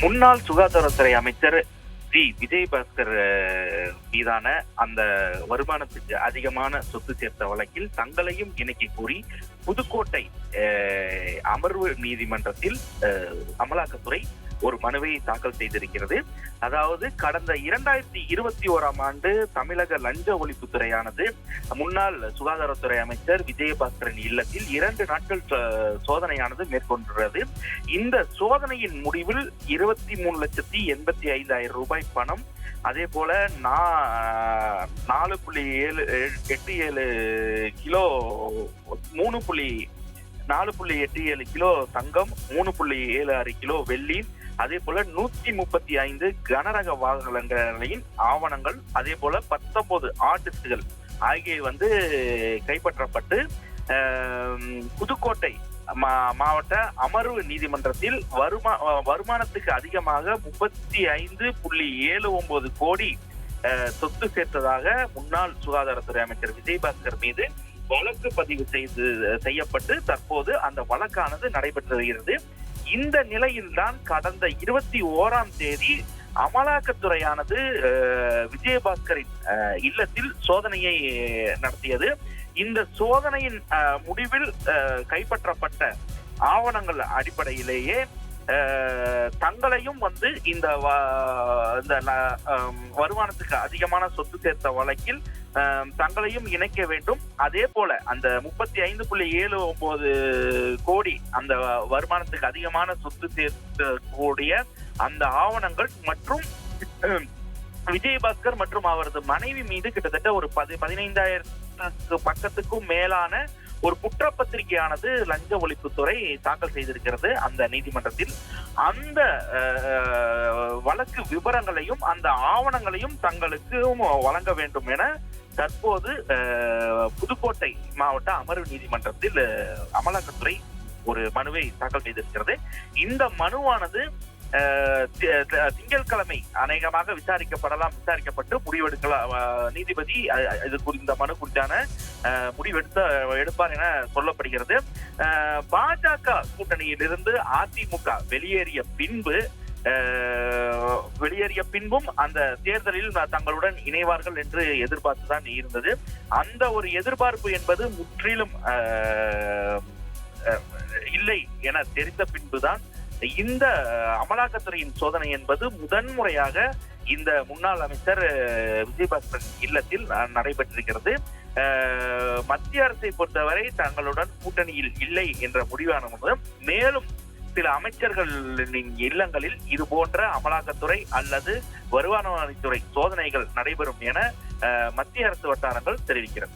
முன்னாள் சுகாதாரத்துறை அமைச்சர் வி. விஜயபாஸ்கர் மீதான அந்த வருமானத்துக்கு அதிகமான சொத்து சேர்த்த வழக்கில் தங்களையும் இணைக்க கூறி புதுக்கோட்டை அஹ், அமர்வு நீதிமன்றத்தில் அஹ், அமலாக்கத்துறை ஒரு மனுவை தாக்கல் செய்திருக்கிறது. அதாவது கடந்த இரண்டாயிரத்தி இருபத்தி ஓராம் ஆண்டு தமிழக லஞ்ச ஒழிப்புத்துறையானது முன்னாள் சுகாதாரத்துறை அமைச்சர் விஜயபாஸ்கரின் இல்லத்தில் இரண்டு நாட்கள் சோ- சோதனையானது மேற்கொண்டுள்ளது. இந்த சோதனையின் முடிவில் இருபத்தி மூணு லட்சத்தி எண்பத்தி ஐந்தாயிரம் ரூபாய் பணம் அதே போல நாலு புள்ளி ஏழு எட்டு ஏழு கிலோ மூணு புள்ளி நாலு புள்ளி எட்டு ஏழு கிலோ தங்கம் மூணு புள்ளி ஏழு ஆறு கிலோ வெள்ளி. அதே போல நூத்தி முப்பத்தி ஐந்து கனரக வாகனங்களின் ஆவணங்கள் அதே போல பத்தொன்பது ஆர்டிஸ்டுகள் ஆகியவை வந்து கைப்பற்றப்பட்டு புதுக்கோட்டை மா- மாவட்ட அமர்வு நீதிமன்றத்தில் வருமா வருமானத்துக்கு அதிகமாக முப்பத்தி ஐந்து புள்ளி ஏழு ஒன்பது கோடி சொத்து சேர்த்ததாக முன்னாள் சுகாதாரத்துறை அமைச்சர் விஜயபாஸ்கர் மீது வழக்கு பதிவு செய்து செய்யப்பட்டு தற்போது அந்த வழக்கானது நடைபெற்று வருகிறது இந்த நிலையில்தான் கடந்த இருபத்தி ஓராம் தேதி அமலாக்கத்துறையானது விஜயபாஸ்கரின் இல்லத்தில் சோதனையை நடத்தியது. இந்த சோதனையின் முடிவில் கைப்பற்றப்பட்ட ஆவணங்கள் அடிப்படையிலேயே தங்களையும் வந்து இந்த இந்த வருமானத்துக்கு அதிகமான சொத்து சேர்த்த வழக்கில் தங்களையும் இணைக்க வேண்டும். அதே போல அந்த முப்பத்தி ஐந்து புள்ளி ஏழு ஒன்பது கோடி அந்த வருமானத்துக்கு அதிகமான சொத்து சேர்க்கக்கூடிய அந்த ஆவணங்கள் மற்றும் விஜயபாஸ்கர் மற்றும் அவரது மனைவி மீது கிட்டத்தட்ட ஒரு பதி பதினைந்தாயிரத்துக்கு பக்கத்துக்கும் மேலான ஒரு குற்றப்பத்திரிகையானது லஞ்ச ஒழிப்புத்துறை தாக்கல் செய்திருக்கிறது. அந்த நீதிமன்றத்தில் அந்த வழக்கு விவரங்களையும் அந்த ஆவணங்களையும் தங்களுக்கும் வழங்க வேண்டும் என தற்போது புதுக்கோட்டை மாவட்ட அமர்வு நீதிமன்றத்தில் அமலாக்கத்துறை ஒரு மனுவை தாக்கல் செய்திருக்கிறது. இந்த மனுவானது தி- திங்கட்கிழமை அநேகமாக விசாரிக்கப்படலாம் விசாரிக்கப்பட்டு முடிவெடுக்கலாம் நீதிபதி இது குறித்த மனு குறித்தான முடிவெடுத்த எடுப்பார் என சொல்லப்படுகிறது. பாஜக கூட்டணியிலிருந்து அதிமுக வெளியேறிய பின்பு வெளியேறிய பின்பும் அந்த தேர்தலில் தங்களுடன் இணைவார்கள் என்று எதிர்பார்த்துதான் இருந்தது. அந்த ஒரு எதிர்பார்ப்பு என்பது முற்றிலும் இல்லை என தெரிந்த பின்புதான் இந்த அமலாக்கத்துறையின் சோதனை என்பது முதன்முறையாக இந்த முன்னாள் அமைச்சர் விஜயபாஸ்கர் இல்லத்தில் நடைபெற்றிருக்கிறது. மத்திய அரசை பொறுத்தவரை தங்களுடன் கூட்டணியில் இல்லை என்ற முடிவானது மேலும் சில அமைச்சர்களின் இல்லங்களில் இது போன்ற அமலாக்கத்துறை அல்லது வருமான வரித்துறை சோதனைகள் நடைபெறும் என அஹ், மத்திய அரசு வட்டாரங்கள் தெரிவிக்கிறது.